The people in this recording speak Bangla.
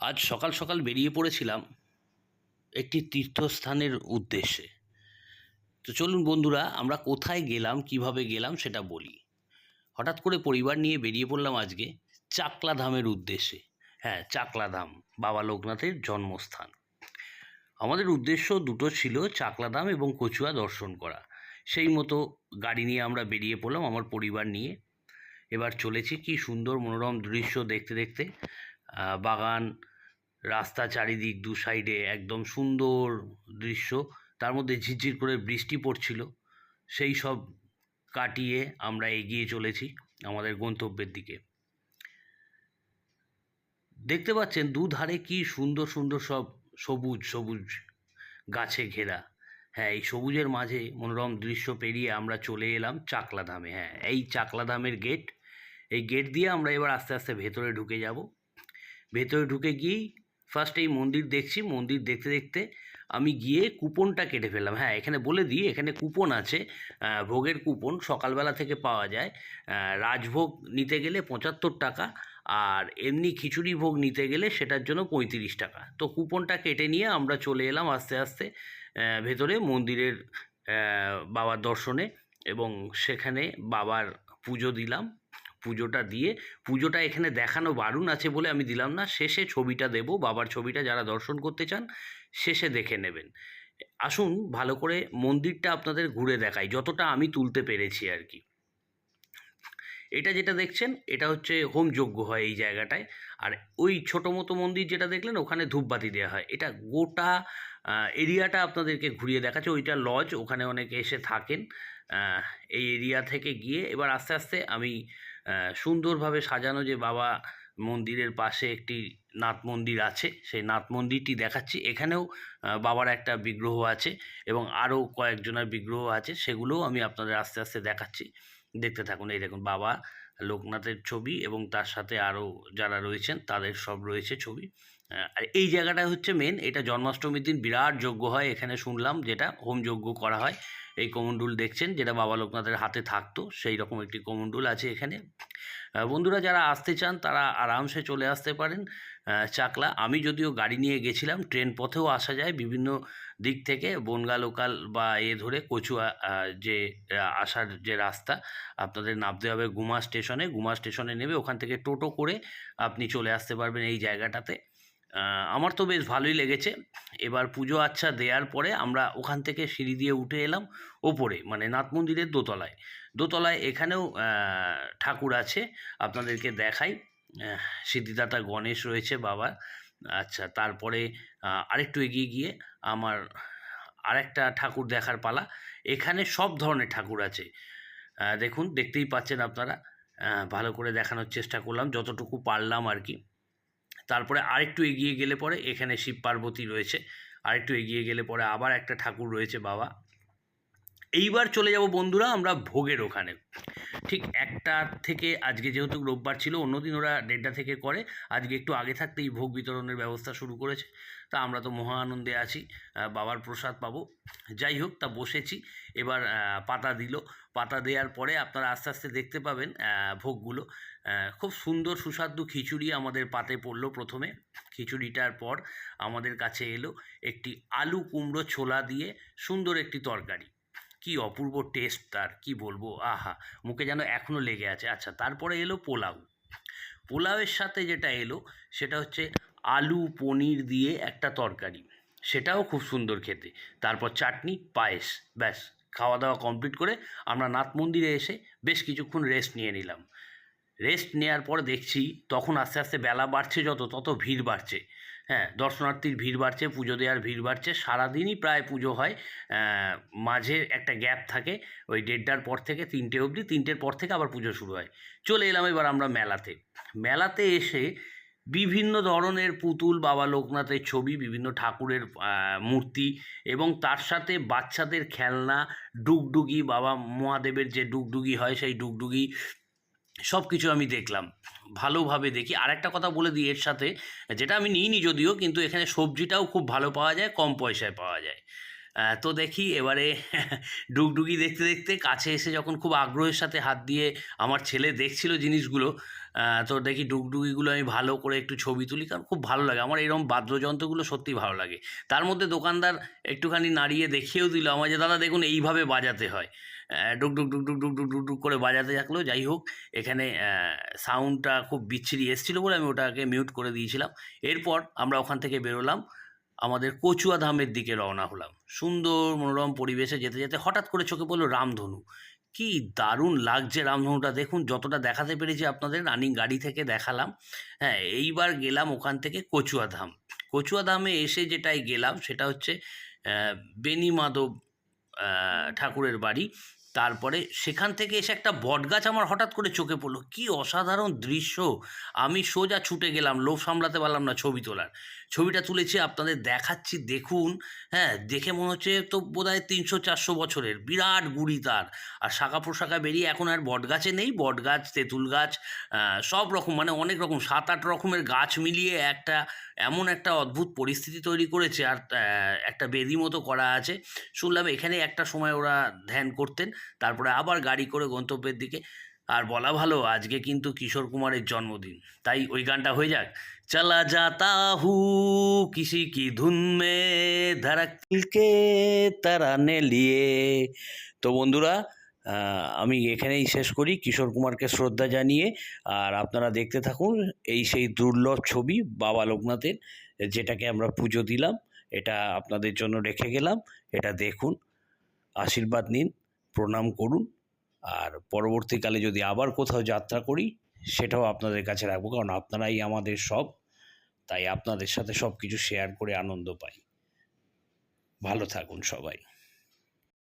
আজ সকাল সকাল বেরিয়ে পড়েছিলাম একটি তীর্থস্থানের উদ্দেশ্যে। তো চলুন বন্ধুরা, আমরা কোথায় গেলাম, কীভাবে গেলাম সেটা বলি। হঠাৎ করে পরিবার নিয়ে বেরিয়ে পড়লাম আজকে চাকলা ধামের উদ্দেশ্যে। হ্যাঁ চাকলা ধাম বাবা লোকনাথের জন্মস্থান। আমাদের উদ্দেশ্য দুটো ছিল চাকলা ধাম এবং কচুয়া দর্শন করা। সেই মতো গাড়ি নিয়ে আমরা বেরিয়ে পড়লাম আমার পরিবার নিয়ে। এবার চলেছি কি সুন্দর মনোরম দৃশ্য দেখতে দেখতে। বাগান, রাস্তা চারিদিক দু সাইডে একদম সুন্দর দৃশ্য। তার মধ্যে ঝিরঝির করে বৃষ্টি পড়ছিল। সেই সব কাটিয়ে আমরা এগিয়ে চলেছি আমাদের গন্তব্যের দিকে। দেখতে পাচ্ছেন দুধারে কি সুন্দর সুন্দর সব সবুজ সবুজ গাছে ঘেরা। হ্যাঁ এই সবুজের মাঝে মনোরম দৃশ্য পেরিয়ে আমরা চলে এলাম চাকলা ধামে হ্যাঁ এই চাকলা ধামের গেট এই গেট দিয়ে আমরা এবার আস্তে আস্তে ভেতরে ঢুকে যাব। ভেতরে ঢুকে গিয়েই ফার্স্ট এই মন্দির দেখছি, মন্দির দেখতে দেখতে আমি গিয়ে কুপনটা কেটে ফেললাম। হ্যাঁ এখানে বলে দিই, এখানে কুপন আছে ভোগের কুপন, সকালবেলা থেকে পাওয়া যায়। রাজভোগ নিতে গেলে পঁচাত্তর টাকা আর এমনি খিচুড়ি ভোগ নিতে গেলে সেটার জন্য পঁয়ত্রিশ টাকা। তো কুপনটা কেটে নিয়ে আমরা চলে এলাম আস্তে আস্তে ভেতরে মন্দিরের বাবার দর্শনে এবং সেখানে বাবার পুজো দিলাম। পুজোটা দিয়ে। পুজোটা এখানে দেখানো বারণ আছে বলে আমি দিলাম না। শেষে ছবিটা দেব, বাবার ছবিটা যারা দর্শন করতে চান, শেষে দেখে নেবেন। আসুন ভালো করে মন্দিরটা আপনাদের ঘুরে দেখাই, যতটা আমি তুলতে পেরেছি আর কি। এটা যেটা দেখছেন, এটা হচ্ছে হোম যজ্ঞ হয় এই জায়গাটায়। আর ওই ছোটো মতো মন্দির যেটা দেখলেন, ওখানে ধূপবাতি দেওয়া হয়। এটা গোটা এরিয়াটা আপনাদেরকে ঘুরিয়ে দেখাচ্ছে। ওইটা লজ ওখানে অনেকে এসে থাকেন। এই এরিয়া থেকে গিয়ে এবার আস্তে আস্তে আমি সুন্দরভাবে সাজানো যে বাবা মন্দিরের পাশে একটি নাথ মন্দির আছে, সেই নাথ মন্দিরটি দেখাচ্ছি। এখানেও বাবার একটা বিগ্রহ আছে এবং আরও কয়েকজনের বিগ্রহ আছে, সেগুলোও আমি আপনাদের আস্তে আস্তে দেখাচ্ছি। দেখতে থাকুন, এই দেখুন বাবা লোকনাথের ছবি এবং তার সাথে আরও যারা রয়েছেন তাদের সব রয়েছে ছবি। আর এই জায়গাটা হচ্ছে মেন এটা জন্মাষ্টমীর দিন বিরাট যজ্ঞ হয়, এখানে শুনলাম যেটা, হোম যজ্ঞ করা হয়। এই কমণ্ডুল দেখছেন, যেটা বাবা লোকনাথের হাতে থাকতো, সেই রকম একটি কমণ্ডুল আছে এখানে। বন্ধুরা যারা আসতে চান, তারা আরামসে চলে আসতে পারেন। চাকলা, আমি যদিও গাড়ি নিয়ে গেছিলাম, ট্রেন পথেও আসা যায় বিভিন্ন দিক থেকে, বনগা লোকাল বা এ ধরে কচুয়া যে আসার যে রাস্তা, আপনাদের নামতে হবে গুমা স্টেশনে। গুমা স্টেশনে নেবে ওখান থেকে টোটো করে আপনি চলে আসতে পারবেন এই জায়গাটাতে। আমার তো বেশ ভালোই লেগেছে। এবার পুজো আচ্ছা দেওয়ার পরে আমরা ওখান থেকে সিঁড়ি দিয়ে উঠে এলাম ওপরে মানে নাথ মন্দিরের দোতলায়। দোতলায় এখানেও ঠাকুর আছে, আপনাদেরকে দেখাই। সিদ্ধিদাতা গণেশ রয়েছে বাবা। আচ্ছা তারপরে আরেকটু এগিয়ে গিয়ে আমার আরেকটা ঠাকুর দেখার পালা। এখানে সব ধরনের ঠাকুর আছে। দেখুন, দেখতেই পাচ্ছেন আপনারা। ভালো করে দেখানোর চেষ্টা করলাম, যতটুকু পারলাম আর কি। তারপরে আরেকটু এগিয়ে গেলে পরে এখানে শিব পার্বতী রয়েছে। আরেকটু এগিয়ে গেলে পরে আবার একটা ঠাকুর রয়েছে বাবা। এইবার চলে যাব বন্ধুরা আমরা ভোগের ওখানে। ঠিক একটা থেকে আজকে যেহেতু রোববার ছিল অন্যদিন ওরা দেড়টা থেকে করে। আজকে একটু আগে থাকতেই ভোগ বিতরণের ব্যবস্থা শুরু করেছে। তা আমরা তো মহা আনন্দে আছি বাবার প্রসাদ পাবো। যাই হোক, তা বসেছি। এবার পাতা দিল। পাতা দেওয়ার পরে আপনারা আস্তে আস্তে দেখতে পাবেন ভোগগুলো। খুব সুন্দর সুস্বাদু খিচুড়ি আমাদের পাতে পড়ল প্রথমে। খিচুড়িটার পর আমাদের কাছে এলো একটি আলু কুমড়ো ছোলা দিয়ে সুন্দর একটি তরকারি। কি অপূর্ব টেস্ট তার, কি বলব? আহা, মুখে যেন এখনও লেগে আছে। আচ্ছা তারপরে এলো পোলাও। পোলাওয়ের সাথে যেটা এলো সেটা হচ্ছে আলু পনির দিয়ে একটা তরকারি। সেটাও খুব সুন্দর খেতে। তারপর চাটনি, পায়েস, ব্যাস। খাওয়া দাওয়া কমপ্লিট করে আমরা নাথ মন্দিরে এসে বেশ কিছুক্ষণ রেস্ট নিয়ে নিলাম। রেস্ট নেওয়ার পর দেখছি তখন আস্তে আস্তে বেলা বাড়ছে যত, তত ভিড় বাড়ছে। হ্যাঁ দর্শনার্থীর ভিড় বাড়ছে, পুজো দেওয়ার ভিড় বাড়ছে। সারাদিনই প্রায় পুজো হয়। মাঝে একটা গ্যাপ থাকে, ওই দেড়টার পর থেকে তিনটে অবধি, তিনটের পর থেকে আবার পুজো শুরু হয়। চলে এলাম এবার আমরা মেলাতে। মেলাতে এসে বিভিন্ন ধরনের পুতুল, বাবা লোকনাথের ছবি, বিভিন্ন ঠাকুরের মূর্তি এবং তার সাথে বাচ্চাদের খেলনা, ডুগডুগি, বাবা মহাদেবের যে ডুগডুগি হয় সেই ডুগডুগি সব কিছু আমি দেখলাম, ভালোভাবে দেখি। আর একটা কথা বলে দিই এর সাথে, যেটা আমি নিইনি যদিও, কিন্তু এখানে সবজিটাও খুব ভালো পাওয়া যায়, কম পয়সায় পাওয়া যায়। তো দেখি এবারে ডুগডুগি দেখতে দেখতে কাছে এসে যখন খুব আগ্রহের সাথে হাত দিয়ে আমার ছেলে দেখছিল জিনিসগুলো তো দেখি ডুগডুগিগুলো আমি ভালো করে একটু ছবি তুলি কারণ খুব ভালো লাগে। আমার এরকম বাদ্যযন্ত্রগুলো সত্যি ভালো লাগে। তার মধ্যে দোকানদার একটুখানি নাড়িয়ে দেখিয়েও দিল আমার যে, দাদা, দেখুন, এইভাবে বাজাতে হয়। ডুক ডুক ডুক ডুক ডুক ডুক ডুক ডুক করে বাজাতে থাকলেও যাই হোক, এখানে সাউন্ডটা খুব বিচ্ছিরি এসেছিল বলে আমি ওটাকে মিউট করে দিয়েছিলাম। এরপর আমরা ওখান থেকে বেরোলাম। আমাদের কচুয়া ধামের দিকে রওনা হলাম। সুন্দর মনোরম পরিবেশে যেতে যেতে হঠাৎ করে চোখে পড়ল রামধনু। কি দারুণ লাগছে রামধনুটা। দেখুন, যতটা দেখাতে পেরেছি আপনাদের, রানিং গাড়ি থেকে দেখালাম। হ্যাঁ এইবার গেলাম ওখান থেকে কচুয়া ধাম। কচুয়া ধামে এসে যেটাই গেলাম, সেটা হচ্ছে বেনি মাধব ঠাকুরের বাড়ি। তারপরে সেখান থেকে এসে একটা বটগাছ আমার হঠাৎ করে চোখে পড়ল। কি অসাধারণ দৃশ্য! আমি সোজা ছুটে গেলাম, লোভ সামলাতে পারলাম না ছবি তোলার। ছবিটা তুলেছি, আপনাদের দেখাচ্ছি, দেখুন। হ্যাঁ দেখে মনে হচ্ছে তো বোধহয় তিনশো চারশো বছরের, বিরাট গুড়ি তার। আর শাখা প্রশাখা বেরিয়ে এখন আর বটগাছে নেই, বটগাছ, তেঁতুল গাছ সব রকম মানে অনেক রকম সাত আট রকমের গাছ মিলিয়ে একটা, এমন একটা অদ্ভুত পরিস্থিতি তৈরি করেছে। আর একটা বেদি মতো করা আছে। শুনলাম এখানে একটা সময় ওরা ধ্যান করতেন, তারপরে আবার গাড়ি করে গন্তব্যের দিকে। আর বলা ভালো, আজকে কিন্তু কিশোর কুমারের জন্মদিন। তাই ওই গানটা হয়ে যাক। চলা যাতা হু কিসি কি ধুন মে ধড়কল কে তরানে লিয়ে। তো বন্ধুরা আমি এখানেই শেষ করি। কিশোর কুমারকে শ্রদ্ধা জানিয়ে, আর আপনারা দেখতে থাকুন এই সেই দুর্লভ ছবি বাবা লোকনাথের, যেটাকে আমরা পুজো দিলাম। এটা আপনাদের জন্য রেখে গেলাম। এটা দেখুন, আশীর্বাদ নিন, প্রণাম করুন। আর পরবর্তীকালে যদি আবার কোথাও যাত্রা করি, সেটাও আপনাদের কাছে রাখব। কারণ আপনারাই আমাদের সব, তাই আপনাদের সাথে সব কিছু শেয়ার করে আনন্দ পাই। ভালো থাকুন সবাই।